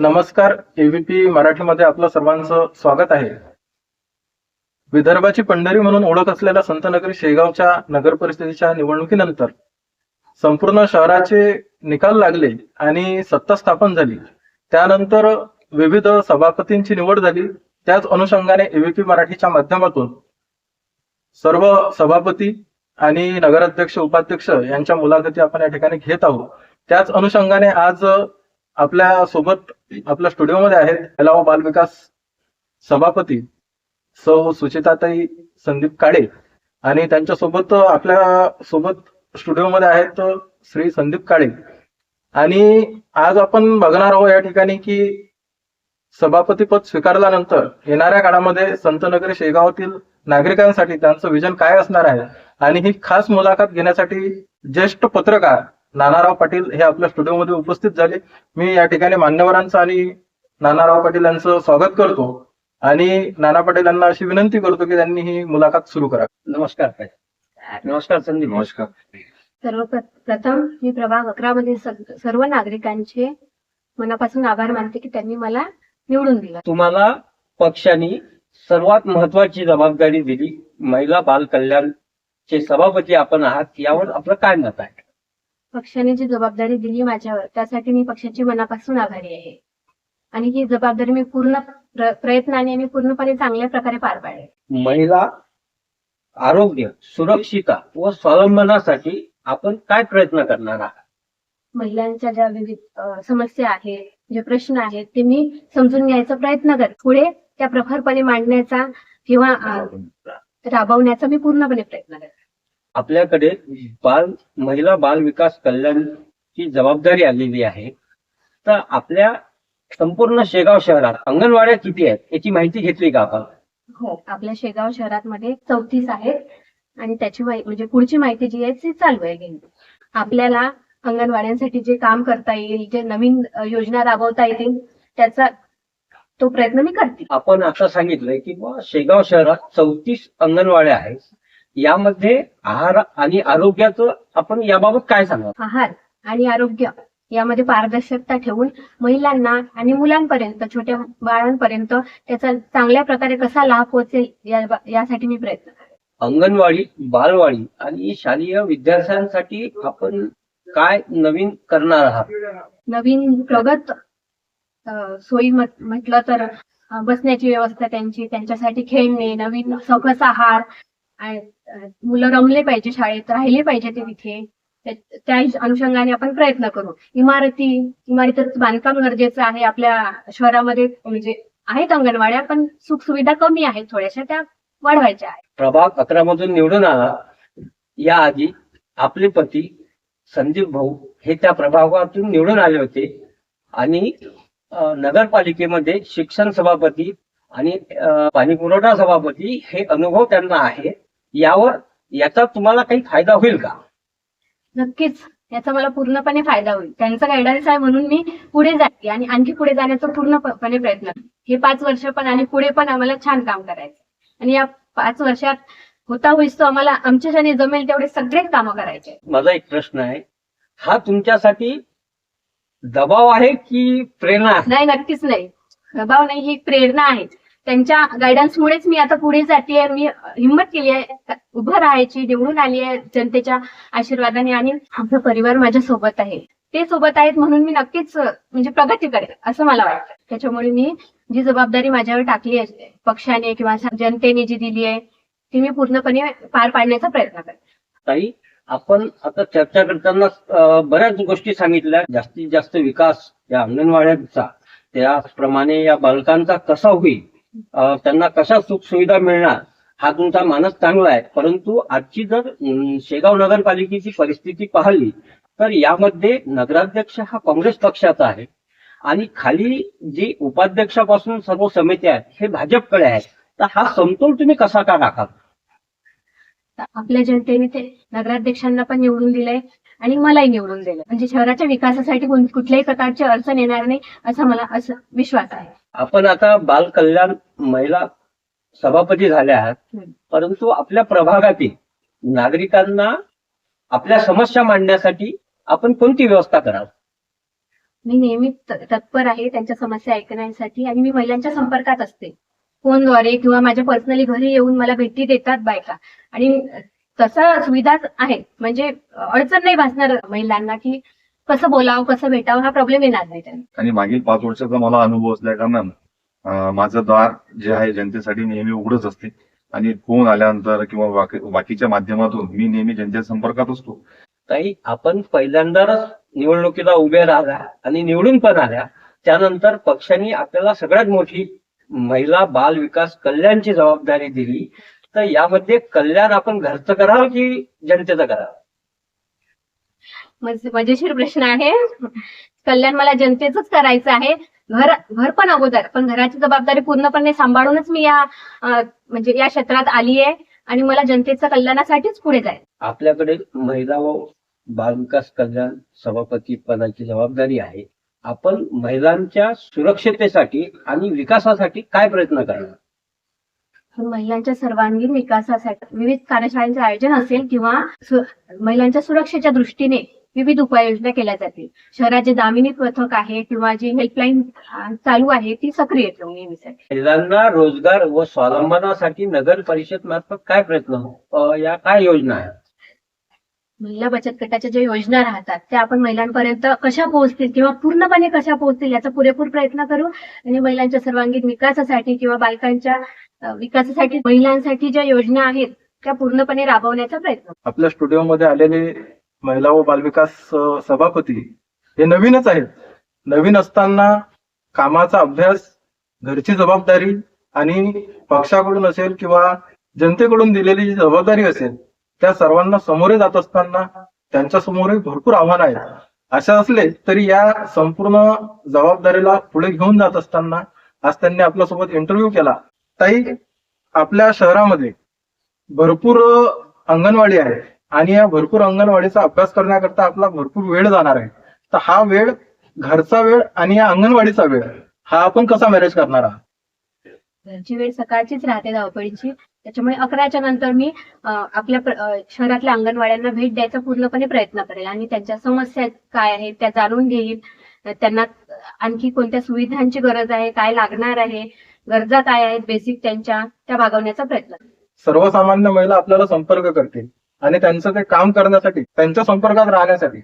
नमस्कार एव्हीपी मराठीमध्ये आपलं सर्वांचं स्वागत आहे. विदर्भाची पंढरी म्हणून ओळख असलेल्या संतनगरी शेगावच्या नगर परिषदेच्या निवडणुकीनंतर संपूर्ण शहराचे निकाल लागले आणि सत्ता स्थापन झाली. त्यानंतर विविध सभापतींची निवड झाली. त्याच अनुषंगाने एव्हीपी मराठीच्या माध्यमातून सर्व सभापती आणि नगराध्यक्ष उपाध्यक्ष यांच्या मुलाखती आपण या ठिकाणी घेत आहोत. त्याच अनुषंगाने आज आपल्यासोबत आपल्या स्टुडिओमध्ये आहेत हेलाव बालविकास सभापती सौ सुचिताताई संदीप काळे आणि त्यांच्यासोबत आपल्यासोबत स्टुडिओमध्ये आहेत श्री संदीप काळे. आणि आज आपण बघणार आहोत या ठिकाणी की सभापती पद स्वीकारल्यानंतर येणाऱ्या काळामध्ये संतनगरी शेगावातील नागरिकांसाठी त्यांचं विजन काय असणार आहे? आणि ही खास मुलाखत घेण्यासाठी ज्येष्ठ पत्रकार नानाराव पाटील हे आपल्या स्टुडिओमध्ये उपस्थित झाले. मी या ठिकाणी मान्यवरांचं आणि नानाराव पाटील यांचं स्वागत करतो. आणि नाना पाटील यांना अशी विनंती करतो की त्यांनी ही मुलाखत सुरू करावी नमस्कार. नमस्कार संदीप. नमस्कार. सर्वप्रथम मी प्रभाग अकरा सग- सर्व नागरिकांचे मनापासून आभार मानते की त्यांनी मला निवडून दिलं. तुम्हाला पक्षाने सर्वात महत्वाची जबाबदारी दिली महिला बाल कल्याणचे सभापती आपण आहात यावर आपलं काय मत आहे? पक्षाने जी जबाबदारी दिली माझ्यावर त्यासाठी मी पक्षाची मनापासून आभारी आहे. आणि ही जबाबदारी मी पूर्ण प्र- प्रयत्नाने आणि पूर्णपणे चांगल्या प्रकारे पार पाडेल. महिला आरोग्य सुरक्षिता व स्वावलंबनासाठी आपण काय प्रयत्न करणार आहात? महिलांच्या ज्या विविध समस्या आहेत जे प्रश्न आहेत ते मी समजून घ्यायचा प्रयत्न कर पुढे त्या प्रखरपणे मांडण्याचा किंवा राबवण्याचा मी पूर्णपणे प्रयत्न करेन आपल्याकडे बाल महिला बाल विकास कल्याणची जबाबदारी आलेली आहे. तर आपल्या संपूर्ण शेगाव शहरात अंगणवाड्या किती आहेत याची माहिती घेतली का आपण? हो आपल्या शेगाव शहरात मध्ये चौतीस आहेत. आणि त्याची माहिती म्हणजे पुढची माहिती जी आहे ती चालू आहे आपल्याला अंगणवाड्यांसाठी जे काम करता येईल जे नवीन योजना राबवता येतील त्याचा तो प्रयत्न मी करते. आपण आता सांगितलंय की शेगाव शहरात चौतीस अंगणवाड्या आहेत. यामध्ये आहार आणि आरोग्याचं आपण याबाबत काय सांगा आहार आणि आरोग्य यामध्ये पारदर्शकता ठेवून महिलांना आणि मुलांपर्यंत छोट्या बाळांपर्यंत त्याचा चांगल्या प्रकारे कसा लाभ पोहोचेल या- यासाठी मी प्रयत्न अंगणवाडी बालवाडी आणि शालेय विद्यार्थ्यांसाठी आपण काय नवीन करणार आहात? नवीन प्रगत अ, सोयी म्हट- म्हटलं तर अ, बसण्याची व्यवस्था त्यांची त्यांच्यासाठी खेळणे नवीन सकस आहार मुलं रमले पाहिजे शाळेत राहिले पाहिजे ते तिथे. त्या- अनुषंगाने आपण प्रयत्न करू. इमारती इमारतीचं बांधकाम गरजेचं आहे. आपल्या शहरामध्ये म्हणजे आहेत अंगणवाड्या पण सुखसुविधा कमी आहेत थोड्याशा. त्या वाढवायच्या आहेत. प्रभाग अकरा मधून निवडून आला. याआधी आपले पती संदीप भाऊ हे त्या प्रभागातून निवडून आले होते. आणि नगरपालिकेमध्ये शिक्षण सभापती आणि पाणी पुरवठा सभापती हे अनुभव त्यांना आहे यावर याचा तुम्हाला काही फायदा होईल का? नक्कीच. याचा मला पूर्णपणे फायदा होईल. त्यांचा गायडन्स आहे म्हणून मी पुढे जाते आणि आणखी पुढे जाण्याचा पूर्णपणे प्रयत्न. हे पाच वर्ष पण आणि पुढे पण आम्हाला छान काम करायचं आणि या पाच वर्षात होता होईस तो आम्हाला आमच्याच्याने जमेल तेवढे सगळेच कामं करायचे. माझा एक प्रश्न आहे. हा तुमच्यासाठी दबाव आहे की प्रेरणा नाही नक्कीच नाही. प्रभाव नाही ही प्रेरणा आहे. त्यांच्या गायडन्समुळेच मी आता पुढे जाते मी हिंमत केली आहे. उभं राहायची निवडून आली आहे जनतेच्या आशीर्वादाने आणि आमचा परिवार माझ्या सोबत आहे. ते सोबत आहेत म्हणून मी नक्कीच म्हणजे प्रगती करेल असं मला वाटतं. त्याच्यामुळे मी जी जबाबदारी माझ्यावर टाकली आहे पक्षाने किंवा जनतेने जी दिली आहे ती मी पूर्णपणे पार पाडण्याचा प्रयत्न करेन ताई आपण आता चर्चा करताना बऱ्याच गोष्टी सांगितल्या. जास्तीत जास्त विकास या अंगणवाड्यांचा त्याचप्रमाणे या बालकांचा कसा होईल? त्यांना कशा सुख सुविधा मिळणार हा तुमचा मानस चांगला आहे. परंतु आजची जर शेगाव नगरपालिकेची परिस्थिती पाहिली तर यामध्ये नगराध्यक्ष हा काँग्रेस पक्षाचा आहे. आणि खाली जी उपाध्यक्षापासून सर्व समित्या आहेत हे भाजपकडे आहेत. तर हा समतोल तुम्ही कसा का राखाल? आपल्या जनतेने ते नगराध्यक्षांना पण निवडून दिलंय आणि मलाही निवडून दिलं म्हणजे शहराच्या विकासासाठी कुठल्याही प्रकारची अडचण येणार नाही असा मला असं विश्वास आहे. आपण आता बाल कल्याण महिला सभापती झाल्या आहात. परंतु आपल्या प्रभागातील नागरिकांना आपल्या समस्या मांडण्यासाठी आपण कोणती व्यवस्था कराल? मी नेहमी तत्पर आहे त्यांच्या समस्या ऐकण्यासाठी आणि मी महिलांच्या संपर्कात असते. फोनद्वारे किंवा माझ्या पर्सनली घरी येऊन मला भेटी देतात बायका. आणि तसं सुविधा आहे. म्हणजे अडचण नाही भासणार महिलांना की कसं बोलावं कसं भेटावं हा प्रॉब्लेम येणार नाही त्यांना आणि मागील पाच वर्षाचा मला अनुभव असल्या कारणानं माझं दार जे आहे जनतेसाठी नेहमी उघडच असते. आणि फोन आल्यानंतर किंवा बाकी- बाकीच्या माध्यमातून मी नेहमी जनतेच्या संपर्कात असतो. ताई आपण पहिल्यांदाच निवडणुकीला उभे राहिल्या आणि निवडून पण आल्या त्यानंतर पक्षांनी आपल्याला सगळ्यात मोठी महिला बाल विकास कल्याणची जबाबदारी दिली. तर यामध्ये कल्याण आपण घरचं कराल की जनतेचं कराल मज- मजेशीर प्रश्न आहे. कल्याण मला जनतेचंच करायचं आहे. घर घर पण अगोदर पण घराची जबाबदारी पूर्णपणे सांभाळूनच मी या म्हणजे या क्षेत्रात आली आहे आणि मला जनतेच्या कल्याणासाठीच पुढे जायचं आपल्याकडे महिला व बाल विकास कल्याण सभापती पदाची जबाबदारी आहे. आपण महिलांच्या सुरक्षतेसाठी आणि विकासासाठी काय प्रयत्न करणार? महिलांच्या सर्वांगीण विकासासाठी विविध कार्यशाळांचे आयोजन असेल किंवा महिलांच्या सुरक्षेच्या दृष्टीने विविध उपाययोजना केल्या जातील. शहरात जे दामिनी पथक आहे किंवा जी हेल्पलाईन चालू आहे ती सक्रिय ठेवून नेहमीसाठी महिलांना रोजगार व स्वावलंबनासाठी नगर परिषद मार्फत काय प्रयत्न अं, या काय योजना आहेत? महिला बचत गटाच्या ज्या योजना राहतात त्या आपण महिलांपर्यंत कशा पोहोचतील किंवा पूर्णपणे कशा पोहोचतील याचा पुरेपूर प्रयत्न करू आणि महिलांच्या सर्वांगीण विकासासाठी किंवा बालकांच्या विकासासाठी महिलांसाठी ज्या योजना आहेत त्या पूर्णपणे राबवण्याचा प्रयत्न आपल्या स्टुडिओमध्ये आलेले महिला व बालविकास सभापती हे नवीनच आहेत. नवीन असताना कामाचा अभ्यास घरची जबाबदारी आणि पक्षाकडून असेल किंवा जनतेकडून दिलेली जी जबाबदारी असेल त्या सर्वांना समोरे जात असताना त्यांच्या समोरही भरपूर आव्हानं आहेत. असे असले तरी या संपूर्ण जबाबदारीला पुढे घेऊन जात असताना आज त्यांनी आपल्यासोबत इंटरव्ह्यू केला. ताई आपल्या शहरामध्ये भरपूर अंगणवाडी आहे. आणि या भरपूर अंगणवाडीचा अभ्यास करण्याकरता आपला भरपूर वेळ जाणार आहे. तर हा वेळ घरचा वेळ आणि या अंगणवाडीचा वेळ हा आपण कसा मॅनेज करणार आहात? घरची वेळ सकाळचीच राहते धावपळीची. त्याच्यामुळे अकराच्या नंतर मी आपल्या शहरातल्या अंगणवाड्यांना भेट द्यायचा पूर्णपणे प्रयत्न करेल. आणि त्यांच्या समस्या काय आहेत त्या जाणून घेईल. त्यांना आणखी कोणत्या सुविधांची गरज आहे काय लागणार आहे गरजा काय आहेत बेसिक त्यांच्या त्या भागवण्याचा प्रयत्न. सर्वसामान्य महिला आपल्याला संपर्क करतील. आणि त्यांचं ते काम करण्यासाठी त्यांच्या संपर्कात राहण्यासाठी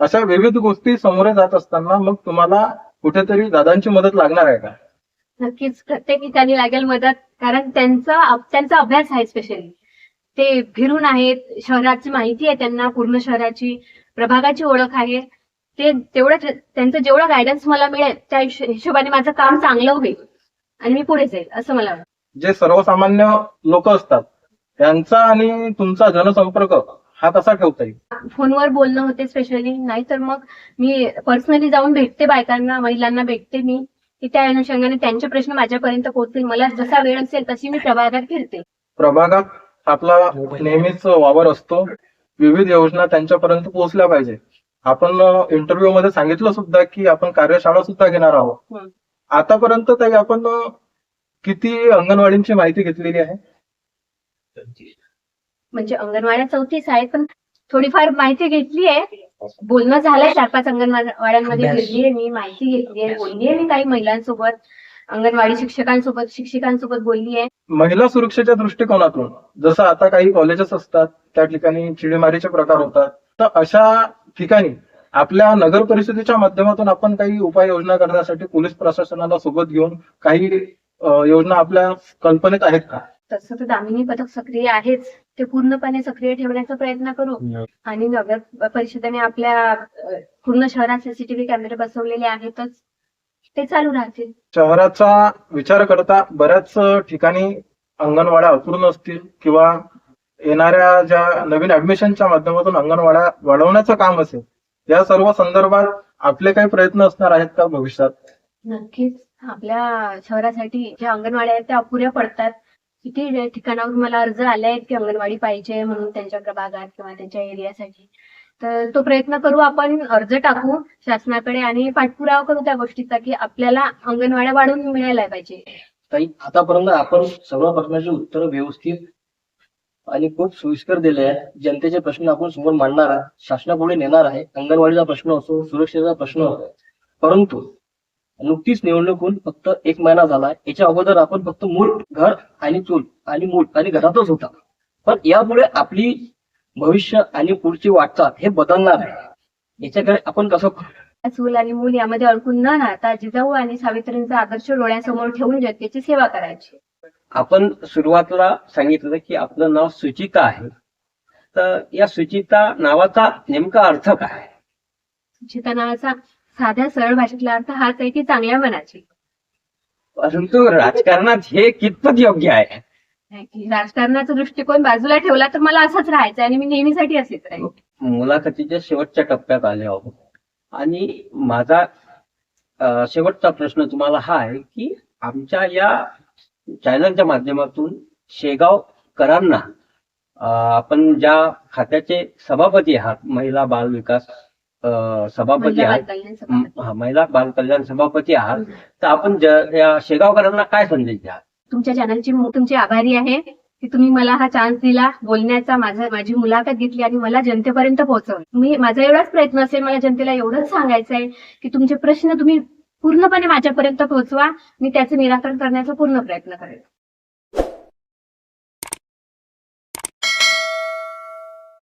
अशा विविध गोष्टी समोरे जात असताना मग तुम्हाला कुठेतरी दादांची मदत लागणार आहे का? नक्कीच प्रत्येक ठिकाणी लागेल मदत कारण त्यांचा त्यांचा अभ्यास आहे स्पेशली ते फिरून आहेत शहराची माहिती आहे त्यांना पूर्ण शहराची प्रभागाची ओळख आहे. ते तेवढं त्यांचं जेवढं गायडन्स मला मिळेल त्या हिश- हिशोबाने माझं काम चांगलं होईल आणि मी पुढे जाईल असं मला वाटतं. जे सर्वसामान्य लोक असतात त्यांचा आणि तुमचा जनसंपर्क हा कसा ठेवता येईल. फोनवर बोलणं होते स्पेशली नाहीतर मग मी पर्सनली जाऊन भेटते बायकांना महिलांना भेटते मी. की त्या अनुषंगाने त्यांचे प्रश्न माझ्यापर्यंत पोहोचतील. मला जसा वेळ असेल तशी मी प्रभागात फिरते. प्रभागात आपला नेहमीच वावर असतो. विविध योजना त्यांच्यापर्यंत पोहोचल्या पाहिजे. आपण इंटरव्ह्यू मध्ये सांगितलं सुद्धा की आपण कार्यशाळा सुद्धा घेणार आहोत. आतापर्यंत ताई आपण किती अंगणवाडींची माहिती घेतलेली आहे? म्हणजे अंगणवाड्या चौतीस आहेत पण थोडीफार माहिती घेतली आहे. बोलणं झालंय चार पाच अंगणवाड्यांमध्ये आहे मी माहिती घेतली आहे बोलली आहे मी काही महिलांसोबत अंगणवाडी शिक्षकांसोबत शिक्षिकांसोबत बोलली आहे. महिला सुरक्षेच्या दृष्टिकोनातून जसं आता काही कॉलेजेस असतात त्या ठिकाणी चिडीमारीचे प्रकार होतात तर अशा ठिकाणी आपल्या नगर परिषदेच्या माध्यमातून आपण काही उपाययोजना करण्यासाठी पोलीस प्रशासनाला सोबत घेऊन काही योजना आपल्या कल्पनेत आहेत का? तसं तर दामिनी पथक सक्रिय आहेच. ते पूर्णपणे सक्रिय ठेवण्याचा प्रयत्न करू. आणि नगर परिषदेने आपल्या अ, पूर्ण शहरात सीसीटीव्ही कॅमेरे बसवलेले आहेतच. ते चालू राहतील. शहराचा विचार करता बऱ्याच ठिकाणी अंगणवाड्या अपूर्ण असतील किंवा येणाऱ्या ज्या नवीन ऍडमिशनच्या माध्यमातून अंगणवाड्या वाढवण्याचं काम असेल या सर्व संदर्भात आपले काही प्रयत्न असणार आहेत का भविष्यात? नक्कीच. आपल्या शहरासाठी ज्या अंगणवाड्या आहेत त्या अपुऱ्या पडतात. किती ठिकाणावर मला अर्ज आले आहेत की अंगणवाडी पाहिजे म्हणून त्यांच्या प्रभागात किंवा त्यांच्या एरियासाठी तर तो प्रयत्न करू आपण अर्ज टाकू शासनाकडे आणि पाठपुरावा करू त्या गोष्टीचा की आपल्याला अंगणवाड्या वाढवून मिळायला पाहिजे. ताई आतापर्यंत आपण सर्व प्रश्नाची उत्तर व्यवस्थित आणि खूप सोयीस्कर दिले आहे. जनतेचे प्रश्न आपण समोर मांडणार आहात. शासनापुढे नेणार आहे. अंगणवाडीचा प्रश्न असो सुरक्षेचा प्रश्न असो. परंतु नुकतीच निवडणूक होऊन फक्त एक महिना झाला. याच्या अगोदर आपण फक्त मूळ घर आणि चूल आणि मूळ आणि घरातच होता. पण यापुढे आपली भविष्य आणि पुढची वाटचाल हे बदलणार आहे याच्याकडे आपण कसं चूल आणि मूल यामध्ये अडकून न राहता जिजाऊ आणि सावित्रींचा आदर्श डोळ्यासमोर ठेवून जनतेची सेवा करायची. आपण सुरुवातीला सांगितलं की आपलं नाव सुचिता आहे. तर या सुचिता नावाचा नेमका अर्थ काय? सुचिता नावाचा साध्या सरळ भाषेतला अर्थ हाच आहे की चांगल्या मनाची. परंतु राजकारणात हे कितपत योग्य आहे? राजकारणाचा दृष्टिकोन बाजूला ठेवला तर मला असंच राहायचं आणि मी नेहमीसाठी असेच राहील मुलाखतीच्या शेवटच्या टप्प्यात आले आहोत. आणि माझा अं, शेवटचा प्रश्न तुम्हाला हा आहे की आमच्या या चॅनलच्या माध्यमातून शेगावकरांना अं, आपण ज्या खात्याचे सभापती आहात महिला बाल विकास सभापती आहात. हा, महिला बाल कल्याण सभापती आहात. तर आपण शेगावकरांना काय संदेश द्या तुमच्या चॅनलची तुमची आभारी आहे की तुम्ही मला हा चान्स दिला बोलण्याचा माझा माझी मुलाखत घेतली आणि मला जनतेपर्यंत पोहोचवलं. मी माझा एवढाच प्रयत्न असेल मला जनतेला एवढंच सांगायचं आहे की तुमचे प्रश्न तुम्ही पूर्णपणे माझ्यापर्यंत पोहोचवा. मी त्याचं निराकरण करण्याचा पूर्ण प्रयत्न करेन.